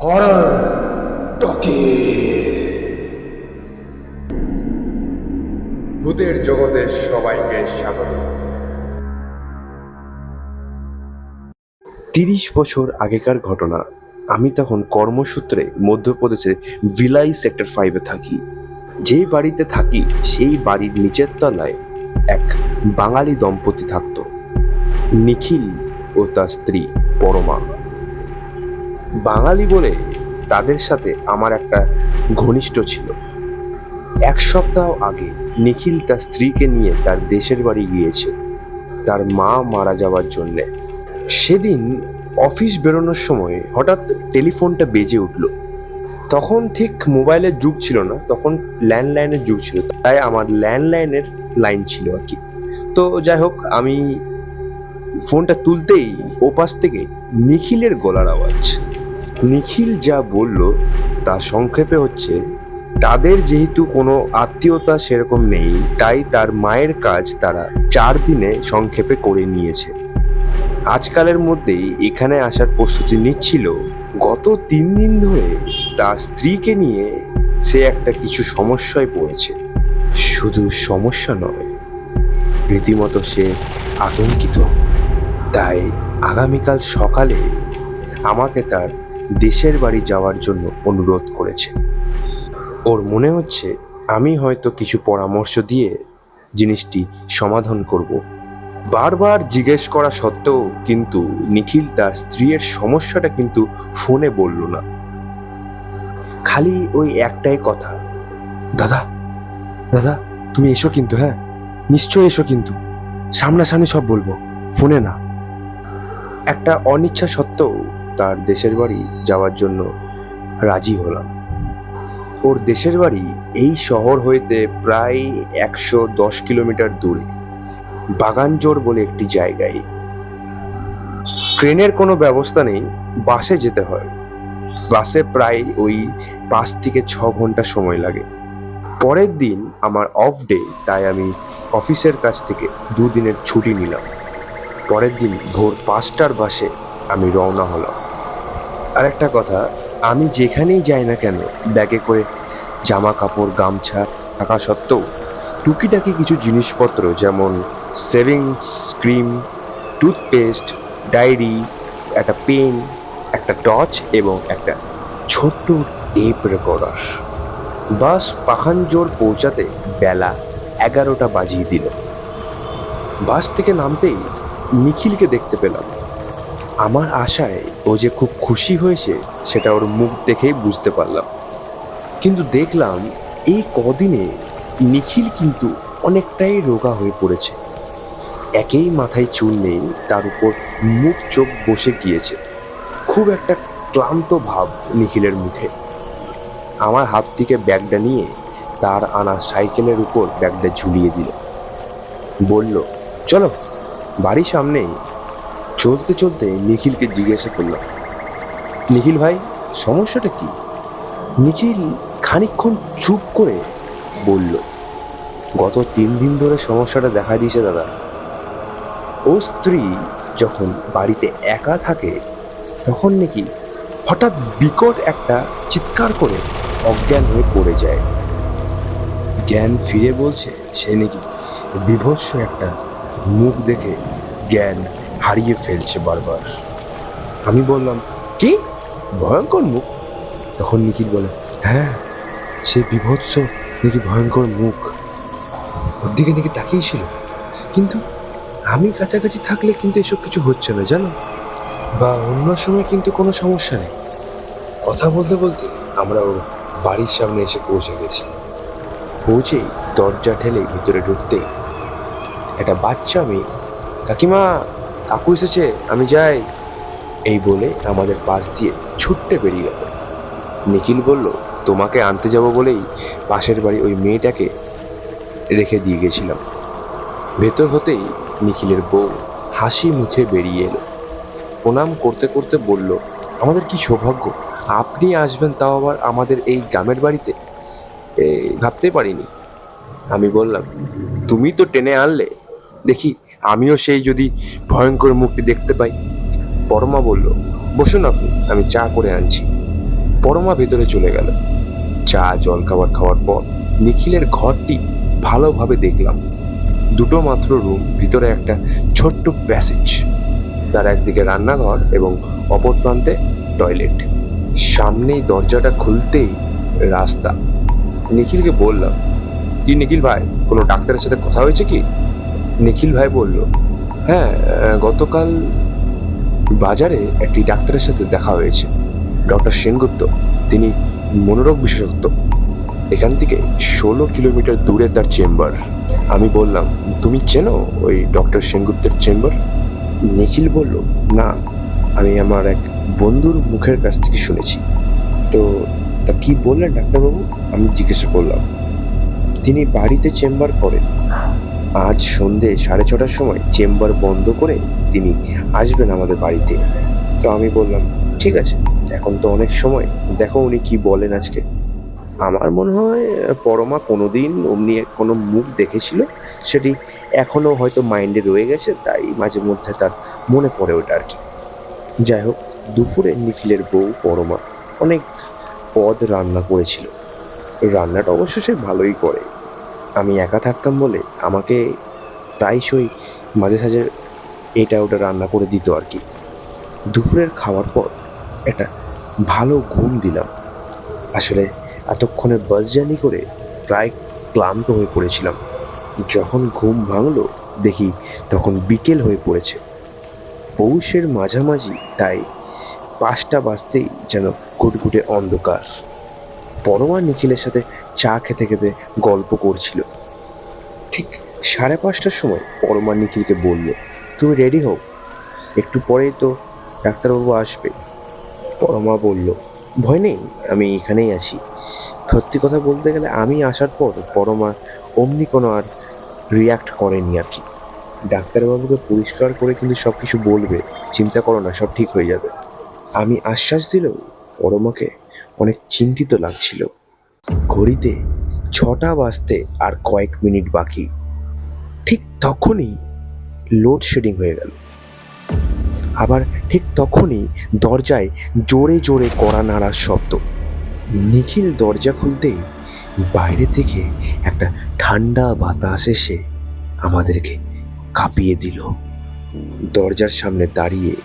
Horror talkie ভূতের জগতে সবাইকে স্বাগত। তিরিশ বছর আগেকার ঘটনা। আমি তখন কর্মসূত্রে মধ্যপ্রদেশের ভিলাই সেক্টর ফাইভে থাকি। যে বাড়িতে থাকি, সেই বাড়ির নিচের তলায় এক বাঙালি দম্পতি থাকত। নিখিল ও তার স্ত্রী পরমা। বাঙালি বলে তাদের সাথে আমার একটা ঘনিষ্ঠ ছিল। এক সপ্তাহ আগে নিখিল তার স্ত্রীকে নিয়ে তার দেশের বাড়ি গিয়েছে। তার মা মারা যাওয়ার জন্যে। সেদিন অফিস বেরোনোর সময় হঠাৎ টেলিফোনটা বেজে উঠল। তখন ঠিক মোবাইলের যুগ ছিল না, তখন ল্যান্ডলাইনের যুগ ছিল, তাই আমার ল্যান্ডলাইনের লাইন ছিল আর কি। তো যাই হোক, আমি ফোনটা তুলতেই ওপাশ থেকে নিখিলের গলার আওয়াজ। নিখিল যা বলল তা সংক্ষেপে হচ্ছে, তাদের যেহেতু কোনো আত্মীয়তা সেরকম নেই, তাই তার মায়ের কাজ তারা চার দিনে সংক্ষেপে করে নিয়েছে। আজকালের মধ্যেই এখানে আসার প্রস্তুতি নিচ্ছিল। গত তিন দিন ধরে তার স্ত্রীকে নিয়ে সে একটা কিছু সমস্যায় পড়েছে। শুধু সমস্যা নয়, রীতিমতো সে আতঙ্কিত। তাই আগামীকাল সকালে আমাকে তার দেশের বাড়ি যাওয়ার জন্য অনুরোধ করেছে। ওর মনে হচ্ছে আমি হয়তো কিছু পরামর্শ দিয়ে জিনিসটি সমাধান করব। বারবার জিজ্ঞেস করা সত্ত্বেও কিন্তু নিখিল তার স্ত্রীর সমস্যাটা কিন্তু ফোনে বলল না। খালি ওই একটাই কথা, দাদা দাদা, তুমি এসো কিন্তু হ্যাঁ? নিশ্চয় এসো কিন্তু। সামনাসামনি সব বলব, ফোনে না। একটা অনিচ্ছা সত্ত্বেও তার দেশের বাড়ি যাওয়ার জন্য রাজি হলাম। ওর দেশের বাড়ি এই শহর হইতে প্রায় একশো দশ কিলোমিটার দূরে। বাগানজোর বলে একটি জায়গায়। ট্রেনের কোনো ব্যবস্থা নেই, বাসে যেতে হয়। বাসে প্রায় ওই পাঁচ থেকে ছ ঘণ্টা সময় লাগে। পরের দিন আমার অফ ডে তাই আমি অফিসের কাছ থেকে দুদিনের ছুটি নিলাম। পরের দিন ভোর পাঁচটার বাসে আমি রওনা হলাম। আর একটা কথা, আমি যেখানেই যাই না কেন, ব্যাগে করে জামা কাপড়, গামছা থাকা সত্ত্বেও টুকিটাকি কিছু জিনিসপত্র যেমন সেভিংস, ক্রিম, টুথপেস্ট, ডায়েরি, একটা পেন, একটা টর্চ এবং একটা ছোট্ট টেপ রেকর্ডার। বাস পাখানজোর পৌঁছাতে বেলা এগারোটা বাজিয়ে দিল। বাস থেকে নামতেই নিখিলকে দেখতে পেলাম। আমার আশায় ও যে খুব খুশি হয়েছে, সেটা ওর মুখ দেখেই বুঝতে পারলাম। কিন্তু দেখলাম এই কদিনে নিখিল কিন্তু অনেকটাই রোগা হয়ে পড়েছে। একেই মাথায় চুল নেই, তার উপর মুখ চোখ বসে গিয়েছে। খুব একটা ক্লান্ত ভাব নিখিলের মুখে। আমার হাত থেকে ব্যাগটা নিয়ে তার আনা সাইকেলের উপর ব্যাগটা ঝুলিয়ে দিল। বলল, চলো, বাড়ির সামনেই চলতে চলতে নিখিলকে জিজ্ঞাসা করলাম, নিখিল ভাই, সমস্যাটা কি? নিখিল খানিকক্ষণ চুপ করে বলল, গত তিন দিন ধরে সমস্যাটা দেখা দিয়েছে দাদা। ও স্ত্রী যখন বাড়িতে একা থাকে, তখন নাকি হঠাৎ বিকট একটা চিৎকার করে অজ্ঞান হয়ে পড়ে যায়। জ্ঞান ফিরে বলছে, সে নাকি বিভৎস একটা মুখ দেখে জ্ঞান হারিয়ে ফেলছে বারবার। আমি বললাম, কি? ভয়ঙ্কর মুখ? তখন নিখিল বলে হ্যাঁ সে বিভৎস নাকি ভয়ঙ্কর মুখ। ওর দিকে নাকি তাকিয়েছিল কিন্তু আমি কাছাকাছি থাকলে কিন্তু এসব কিছু হচ্ছে না, জানো? বা অন্য সময় কিন্তু কোনো সমস্যা নেই। কথা বলতে বলতে আমরা ওর বাড়ির সামনে এসে পৌঁছে গেছি। পৌঁছেই দরজা ঠেলে ভিতরে ঢুকতে একটা বাচ্চা মেয়ে, কাকিমা কাকু এসেছে, আমি যাই। এই বলে আমাদের পাশ দিয়ে ছুটতে বেরিয়ে গেল। নিখিল বলল, তোমাকে আনতে যাব বলেই পাশের বাড়ি ওই মেয়েটাকে রেখে দিয়ে গেছিলাম। ভেতর হতেই নিখিলের বউ হাসি মুখে বেরিয়ে এলো। প্রণাম করতে করতে বলল, আমাদের কি সৌভাগ্য? আপনি আসবেন তাও আবার আমাদের এই গ্রামের বাড়িতে? ভাবতে পারিনি। আমি বললাম, তুমি তো টেনে আনলে। দেখি আমিও সেই যদি ভয়ঙ্কর মুখটি দেখতে পাই। পরমা বলল, বসুন আপনি, আমি চা করে আনছি। পরমা ভেতরে চলে গেল। চা জল খাবার খাওয়ার পর নিখিলের ঘরটি ভালোভাবে দেখলাম। দুটো মাত্র রুম, ভিতরে একটা ছোট্ট প্যাসেজ। তার একদিকে রান্নাঘর এবং অপর প্রান্তে টয়লেট। সামনেই দরজাটা খুলতেই রাস্তা। নিখিলকে বললাম, কি নিখিল ভাই, কোনো ডাক্তারের সাথে কথা হয়েছে কি? নিখিল ভাই বলল হ্যাঁ গতকাল বাজারে একটি ডাক্তারের সাথে দেখা হয়েছে। ডক্টর সেনগুপ্ত, তিনি মনোরোগ বিশেষজ্ঞ। এখান থেকে ষোলো কিলোমিটার দূরে তার চেম্বার। আমি বললাম, তুমি চেনো ওই ডক্টর সেনগুপ্তের চেম্বার? নিখিল বলল, না, আমি আমার এক বন্ধুর মুখের কাছ থেকে শুনেছি। তো তা কি বললেন ডাক্তারবাবু? আমি জিজ্ঞাসা করলাম। তিনি বাড়িতে চেম্বার করেন। আজ সন্ধে সাড়ে ছটার সময় চেম্বার বন্ধ করে তিনি আসবেন আমাদের বাড়িতে। তো আমি বললাম, ঠিক আছে, এখন তো অনেক সময়, দেখো উনি কি বলেন আজকে। আমার মনে হয়, পরমা কোনোদিন অমনি এক কোনো মুখ দেখেছিল, সেটি এখনও হয়তো মাইন্ডে রয়ে গেছে, তাই মাঝে মধ্যে তার মনে পড়ে ওটা আর কি। যাই হোক, দুপুরে নিখিলের বউ পরমা অনেক পদ রান্না করেছিল। রান্নাটা অবশ্য সে ভালোই করে। আমি একা থাকতাম বলে আমাকে প্রায়শই মাঝে সাঝে এটা ওটা রান্না করে দিত আর কি। দুপুরের খাওয়ার পর একটা ভালো ঘুম দিলাম। আসলে এতক্ষণে বাস জার্নি করে প্রায় ক্লান্ত হয়ে পড়েছিলাম। যখন ঘুম ভাঙলো, দেখি তখন বিকেল হয়ে পড়েছে। পৌষের মাঝামাঝি, তাই পাঁচটা বাজতেই যেন কুটকুটে অন্ধকার। পরমা নিখিলের সাথে চা খেতে খেতে গল্প করছিল। ঠিক সাড়ে পাঁচটার সময় পরমা নিখিলকে বলল, তুমি রেডি হও? একটু পরেই তো ডাক্তারবাবু আসবে। পরমা বলল, ভয় নেই, আমি এখানেই আছি। সত্যি কথা বলতে গেলে আমি আসার পর পরমা অমনি কোনো আর রিয়াক্ট করেনি আর কি। ডাক্তারবাবুকে পরিষ্কার করে কিন্তু সব কিছু বলবে, চিন্তা করো না, সব ঠিক হয়ে যাবে। আমি আশ্বাস দিলেও পরমাকে অনেক চিন্তিত লাগছিল। ঘড়িতে ছটা বাজতে আর কয়েক মিনিট বাকি। ঠিক তখনই লোডশেডিং হয়ে গেল। আবার ঠিক তখনই দরজায় জোরে জোরে কড়া নাড়ার শব্দ। নিখিল দরজা খুলতেই বাইরে থেকে একটা ঠান্ডা বাতাস এসে আমাদেরকে কাঁপিয়ে দিল। দরজার সামনে দাঁড়িয়ে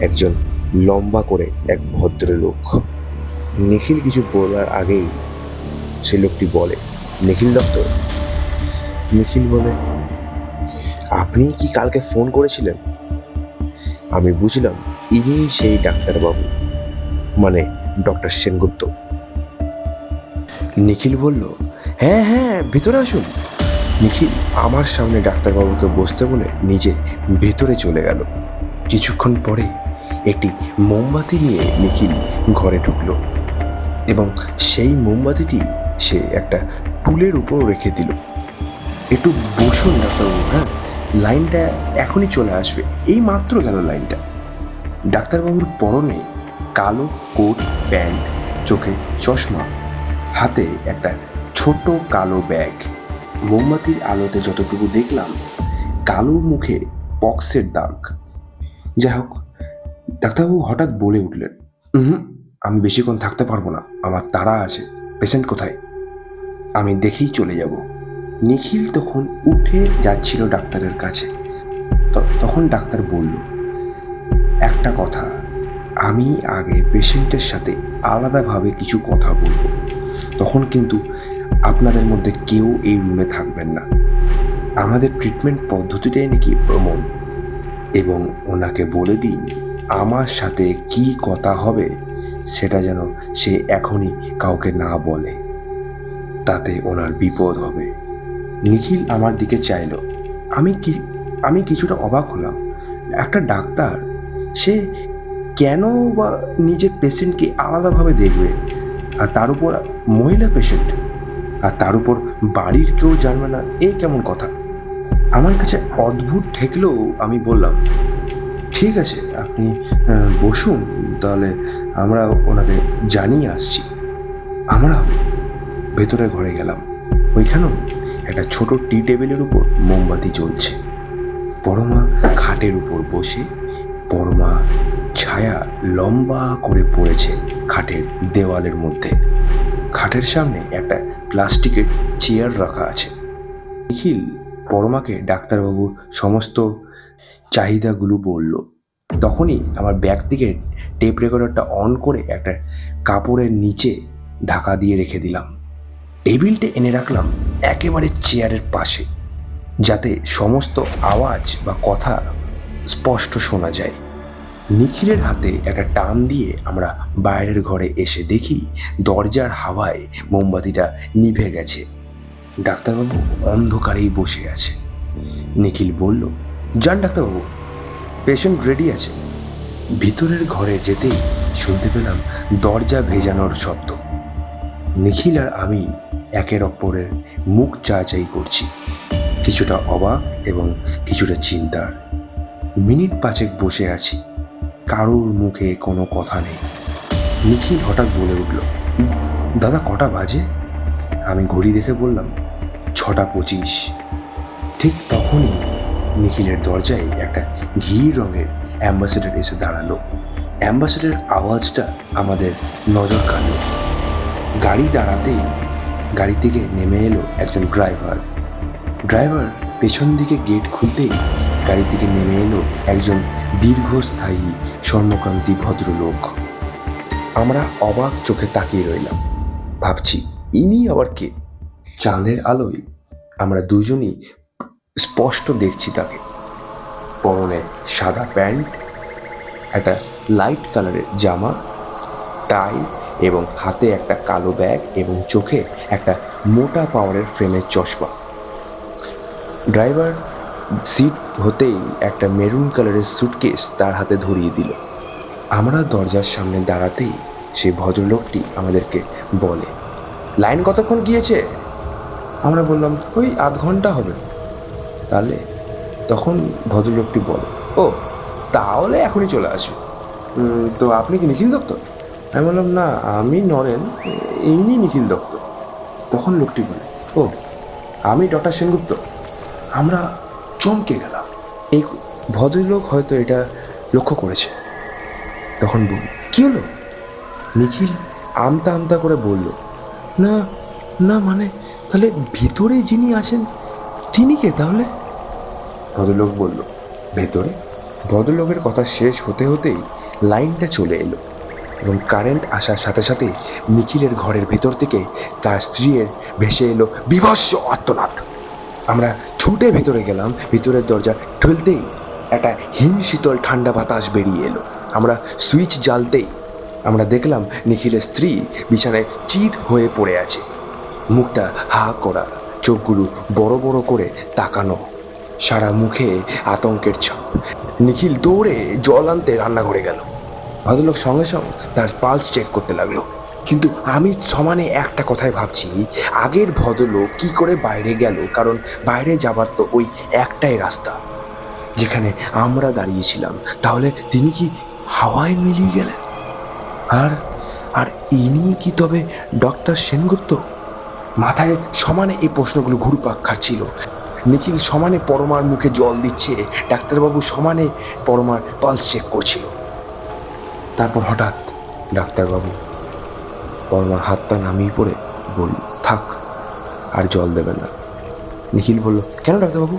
একজন লম্বা করে এক ভদ্রলোক নিখিল কিছু বলার আগেই সে লোকটি বলে, নিখিল দত্ত? নিখিল বলে, আপনি কি কালকে ফোন করেছিলেন? আমি বুঝলাম ইনি সেই ডাক্তারবাবু মানে ডক্টর সেনগুপ্ত। নিখিল বলল হ্যাঁ হ্যাঁ ভিতরে আসুন। নিখিল আমার সামনে ডাক্তারবাবুকে বসতে বলে নিজে ভেতরে চলে গেল। কিছুক্ষণ পরে একটি মোমবাতি নিয়ে নিখিল ঘরে ঢুকলো। এবং সেই মোমবাতিটি সে একটা টুলের উপর রেখে দিল। একটু বসুন, ডাক্তারবাবু হ্যাঁ? লাইনটা এখনই চলে আসবে। এই মাত্র গেল লাইনটা। ডাক্তারবাবুর পরনে কালো কোট প্যান্ট, চোখে চশমা, হাতে একটা ছোট কালো ব্যাগ। মোমবাতির আলোতে যতটুকু দেখলাম, কালো মুখে পক্সের দাগ। যাই হোক, ডাক্তারবাবু হঠাৎ বলে উঠলেন হুম আমি বেশিক্ষণ থাকতে পারব না। আমার তাড়া আছে। পেশেন্ট কোথায়? আমি দেখেই চলে যাব। নিখিল তখন উঠে যাচ্ছিল ডাক্তারের কাছে। তখন ডাক্তার বলল, একটা কথা। আমি আগে পেশেন্টের সাথে আলাদাভাবে কিছু কথা বলব। তখন কিন্তু আপনাদের মধ্যে কেউ এই রুমে থাকবেন না। আমাদের ট্রিটমেন্ট পদ্ধতিটাই নাকি ভ্রমণ এবং ওনাকে বলে দিন আমার সাথে কি কথা হবে। সেটা যেন সে এখনই কাউকে না বলে। তাতে ওনার বিপদ হবে। নিখিল আমার দিকে চাইলো। আমি কি, আমি কিছুটা অবাক হলাম। একটা ডাক্তার, সে কেন বা নিজের পেশেন্টকে আলাদাভাবে দেখবে? আর তার উপর মহিলা পেশেন্ট? আর তার উপর বাড়ির কেউ জানবে না? এ কেমন কথা? আমার কাছে অদ্ভুত ঠেকলেও আমি বললাম ঠিক আছে, আপনি বসুন, তাহলে আমরা ওনাকে জানিয়ে আসছি। আমরা ভেতরে ঘরে গেলাম। ওইখানেও একটা ছোট টি টেবিলের উপর মোমবাতি জ্বলছে। পরমা খাটের উপর বসে পরমা ছায়া লম্বা করে পড়েছে খাটের দেওয়ালের মধ্যে। খাটের সামনে একটা প্লাস্টিকের চেয়ার রাখা আছে। নিখিল পরমাকে ডাক্তারবাবুর সমস্ত চাহিদাগুলো বলল। তখনই আমার ব্যাগ থেকে টেপ রেকর্ডারটা অন করে একটা কাপড়ের নিচে ঢাকা দিয়ে রেখে দিলাম। টেবিলটা এনে রাখলাম একেবারে চেয়ারের পাশে, যাতে সমস্ত আওয়াজ বা কথা স্পষ্ট শোনা যায়। নিখিলের হাতে একটা টান দিয়ে আমরা বাইরের ঘরে এসে দেখি দরজার হাওয়ায় মোমবাতিটা নিভে গেছে। ডাক্তারবাবু অন্ধকারেই বসে আছে। নিখিল বলল যান ডাক্তারবাবু পেশেন্ট রেডি আছে। ভিতরের ঘরে যেতেই শুনতে পেলাম দরজা ভেজানোর শব্দ। নিখিল আর আমি একের অপরের মুখ চাচাই করছি। কিছুটা অবাক এবং কিছুটা চিন্তার। মিনিট পাঁচেক বসে আছি। কারোর মুখে কোনো কথা নেই। নিখিল হঠাৎ বলে উঠল, দাদা, কটা বাজে? আমি ঘড়ি দেখে বললাম, ছটা পঁচিশ। ঠিক তখনই নিখিলের দরজায় একটা ঘি রঙের অ্যাম্বাসেডার এসে দাঁড়াল। অ্যাম্বাসেডার আওয়াজটা আমাদের নজর কাড়ল। গাড়ি দাঁড়াতেই গাড়ি থেকে নেমে এলো একজন ড্রাইভার। ড্রাইভার পেছন দিকে গেট খুলতেই গাড়ি থেকে নেমে এলো একজন দীর্ঘস্থায়ী স্বর্ণকান্তি ভদ্রলোক। আমরা অবাক চোখে তাকিয়ে রইলাম। ভাবছি, ইনি আবার কে? চাঁদের আলোয় আমরা দুজনই স্পষ্ট দেখছি তাকে। পরনে সাদা প্যান্ট, একটা লাইট কালারের জামা, টাই এবং হাতে একটা কালো ব্যাগ এবং চোখে একটা মোটা পাওয়ারের ফ্রেমের চশমা। ড্রাইভার সিট হতেই একটা মেরুন কালারের স্যুটকেস তার হাতে ধরিয়ে দিল। আমরা দরজার সামনে দাঁড়াতেই সেই ভদ্রলোকটি আমাদেরকে বলে, লাইন কতক্ষণ গিয়েছে? আমরা বললাম, ওই আধ ঘণ্টা হবে। তাহলে তখন ভদ্রলোকটি বলে, ও, তাহলে এখনই চলে আসো। তো আপনি কি নিখিল দত্ত? আমি বললাম, না, আমি নরেন, ইনি নিখিল দত্ত। তখন লোকটি বলে, ও, আমি ডক্টর সেনগুপ্ত। আমরা চমকে গেলাম। এই ভদ্রলোক হয়তো এটা লক্ষ্য করেছে। তখন বল কি হলো? নিখিল আমতা আমতা করে বলল, না না মানে তাহলে ভিতরে যিনি আছেন, তিনি কে তাহলে? ভদ্রলোক বলল, ভেতরে? ভদ্রলোকের কথা শেষ হতে হতেই লাইনটা চলে এলো এবং কারেন্ট আসার সাথে সাথে নিখিলের ঘরের ভেতর থেকে তার স্ত্রীর ভেসে এলো বিভৎস আত্মনাদ আমরা ছুটে ভেতরে গেলাম, ভিতরের দরজা ঠুলতেই একটা হিম শীতল ঠান্ডা বাতাস বেরিয়ে এলো। আমরা সুইচ জ্বালতেই আমরা দেখলাম নিখিলের স্ত্রী বিছানায় চিত হয়ে পড়ে আছে। মুখটা হা করা, চোখগুলো বড় বড় করে তাকানো সারা মুখে আতঙ্কের ছাপ নিখিল দৌড়ে জল আনতে রান্নাঘরে গেল। ভদ্রলোক সঙ্গে সঙ্গে তার পালস চেক করতে লাগল। কিন্তু আমি সমানে একটা কথাই ভাবছি, আগের ভদ্রলোক কি করে বাইরে গেল? কারণ বাইরে যাবার তো ওই একটাই রাস্তা। যেখানে আমরা দাঁড়িয়েছিলাম, তাহলে তিনি কি হাওয়ায় মিলিয়ে গেলেন? আর আর ইনি কি তবে ডক্টর সেনগুপ্ত? মাথায় সমানে এই প্রশ্নগুলো ঘুরপাক খাচ্ছিল। নিখিল সমানে পরমার মুখে জল দিচ্ছে। ডাক্তারবাবু সমানে পরমার পালস চেক করছিল। তারপর হঠাৎ ডাক্তারবাবু পরমার হাত পা নামিয়ে পড়ে বলল, থাক, আর জল দেবেন না। নিখিল বলল, কেন ডাক্তারবাবু?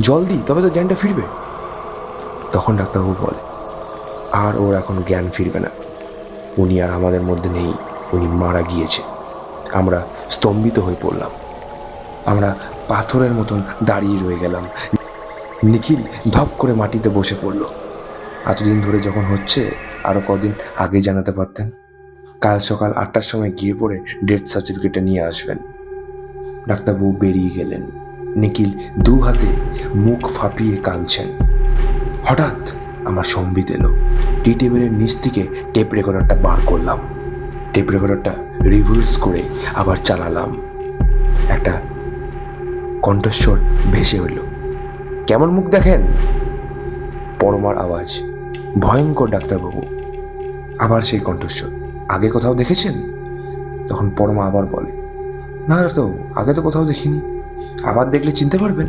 জল দিই, তবে তো জ্ঞানটা ফিরবে। তখন ডাক্তারবাবু বলে, আর ওর এখন জ্ঞান ফিরবে না। উনি আর আমাদের মধ্যে নেই, উনি মারা গিয়েছে। আমরা স্তম্ভিত হয়ে পড়লাম। আমরা পাথরের মতন দাঁড়িয়ে রয়ে গেলাম। নিখিল ধপ করে মাটিতে বসে পড়ল। এতদিন ধরে যখন হচ্ছে আরও কদিন আগে জানাতে পারতেন। কাল সকাল আটটার সময় গিয়ে পড়ে ডেথ সার্টিফিকেটটা নিয়ে আসবেন। ডাক্তারবাবু বেরিয়ে গেলেন। নিখিল দু হাতে মুখ ফাঁপিয়ে কাঁদছেন। হঠাৎ আমার সম্বিত এলো। টি টেবিলের নিচ থেকে টেপ রেকর্ডারটা বার করলাম। টেপ রেকর্ডারটা রিভার্স করে আবার চালালাম। একটা কণ্ঠস্বর ভেসে হইল কেমন মুখ দেখেন? পরমার আওয়াজ। ভয়ঙ্কর ডাক্তারবাবু। আবার সেই কণ্ঠস্বর। আগে কোথাও দেখেছেন? তখন পরমা আবার বলে, না তো, আগে তো কোথাও দেখিনি। আবার দেখলে চিনতে পারবেন?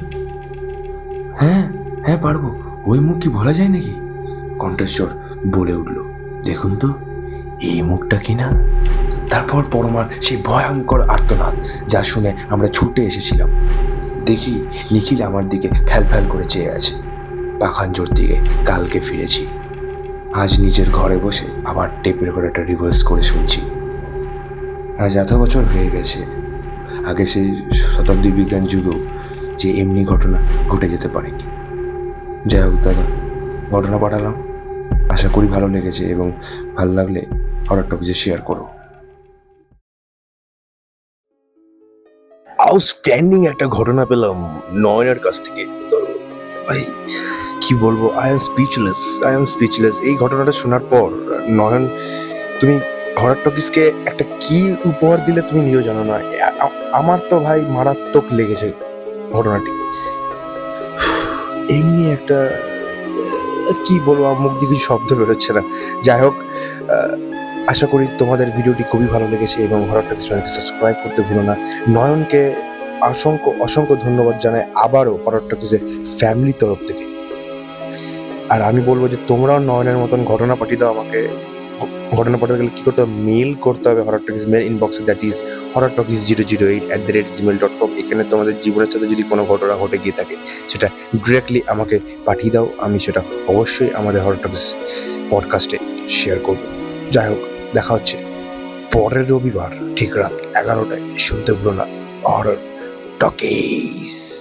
হ্যাঁ হ্যাঁ পারব। ওই মুখ কি বলা যায় নাকি? কণ্ঠেশ্বর বলে উঠল, দেখুন তো, এই মুখটা কি না? তারপর পরমার সেই ভয়ঙ্কর আর্তনাদ, যা শুনে আমরা ছুটে এসেছিলাম। দেখি নিখিল আমার দিকে ফ্যাল ফ্যাল করে চেয়ে আছে। পাখানজোর দিকে কালকে ফিরেছি। আজ নিজের ঘরে বসে আবার টেপ রেকর্ডারটা রিভার্স করে শুনছি। আজ এত বছর হয়ে গেছে। আগে সেই শতাব্দী বিজ্ঞান যুগেও যে এমনি ঘটনা ঘটে যেতে পারে যাই হোক দাদা, ঘটনা পাঠালাম। আশা করি ভালো লেগেছে এবং ভালো লাগলে হঠাৎ টপিজে শেয়ার করো। আউটস্ট্যান্ডিং একটা ঘটনা পেলাম নয়নের কাছ থেকে। ভাই, কি বলব? I am speechless I am speechless এই ঘটনাটা শোনার পর, নয়ন, তুমি হরার টকিসকে একটা কি উপহার দিলে তুমি নিজেও জানো না? আমার তো ভাই মারাত্মক লেগেছে ঘটনাটি। এমনি একটা, কি বলব, আমার মুখ দিয়ে কিছু শব্দ বেরোচ্ছে না। যাই হোক আশা করি তোমাদের ভিডিওটি খুবই ভালো লেগেছে এবং হরার চ্যানেলকে সাবস্ক্রাইব করতে ভুলো না। নয়নকে অসংখ্য অসংখ্য ধন্যবাদ জানাই আবারও হরার ফ্যামিলির তরফ থেকে। আর আমি বলব যে তোমরাও নয়নের মতন ঘটনা পাঠিয়ে দাও আমাকে। ঘটনা পাঠাতে গেলে কী করতে হবে? মেল করতে হবে হরার টকিস মেল ইনবক্সে that is Horror Talkies zero zero eight at the rate Gmail dot com এখানে তোমাদের জীবনের সাথে যদি কোনো ঘটনা ঘটে গিয়ে থাকে, সেটা ডিরেক্টলি আমাকে পাঠিয়ে দাও। আমি সেটা অবশ্যই আমাদের হরার টকিস পডকাস্টে শেয়ার করব। যাই হোক দেখা হচ্ছে। পরের রবিবার ঠিক রাত এগারোটায়। শুনতে ভুলো না। Horror talkies